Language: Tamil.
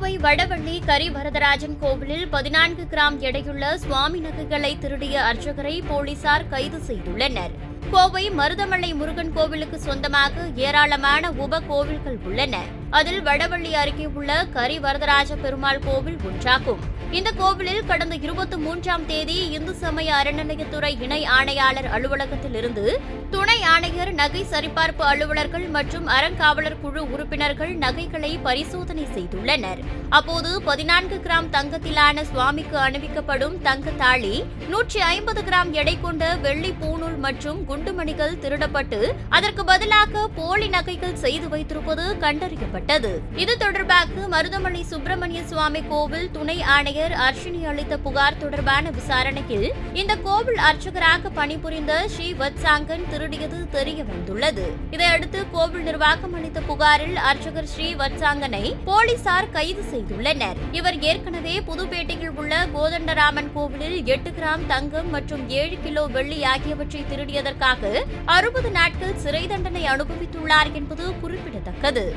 கோவை வடவள்ளி கரிவரதராஜன் கோவிலில் பதினான்கு கிராம் எடையுள்ள சுவாமி நகைகளை திருடிய அர்ச்சகரை போலீசார் கைது செய்துள்ளனர். கோவை மருதமலை முருகன் கோவிலுக்கு சொந்தமாக ஏராளமான உப கோவில்கள் உள்ளன. அதில் வடவள்ளி அருகே உள்ள கரிவரதராஜ பெருமாள் கோவில் ஒன்றாகும். இந்த கோவிலில் கடந்த இருபத்தி மூன்றாம் தேதி இந்து சமய அறநிலையத்துறை இணை ஆணையாளர் அலுவலகத்தில் இருந்து துணை ஆணையர் நகை சரிபார்ப்பு அலுவலர்கள் மற்றும் அறங்காவலர் குழு உறுப்பினர்கள் நகைகளை பரிசோதனை செய்துள்ளனர். அப்போது பதினான்கு கிராம் தங்கத்திலான சுவாமிக்கு அணிவிக்கப்படும் தங்க தாளி நூற்றி ஐம்பது கிராம் எடை கொண்ட வெள்ளி பூணூல் மற்றும் குண்டுமணிகள் திருடப்பட்டு அதற்கு பதிலாக போலி நகைகள் செய்து வைத்திருப்பது கண்டறியப்பட்டது. இது தொடர்பாக மருதமலை சுப்பிரமணிய சுவாமி கோவில் துணை ஆணையர் அர்ஷினி அளித்த புகார் தொடர்பான விசாரணையில் இந்த கோவில் அர்ச்சகராக பணிபுரிந்த ஸ்ரீ வத்சாங்கன் திருடியது தெரிய வந்துள்ளது. இதையடுத்து கோவில் நிர்வாகம் அளித்த புகாரில் அர்ச்சகர் ஸ்ரீ வத்சாங்கனை போலீசார் கைது செய்துள்ளனர். இவர் ஏற்கனவே புதுப்பேட்டையில் உள்ள கோதண்டராமன் கோவிலில் எட்டு கிராம் தங்கம் மற்றும் ஏழு கிலோ வெள்ளி ஆகியவற்றை திருடியதற்காக அறுபது நாட்கள் சிறை தண்டனை அனுபவித்துள்ளார் என்பது குறிப்பிடத்தக்கது.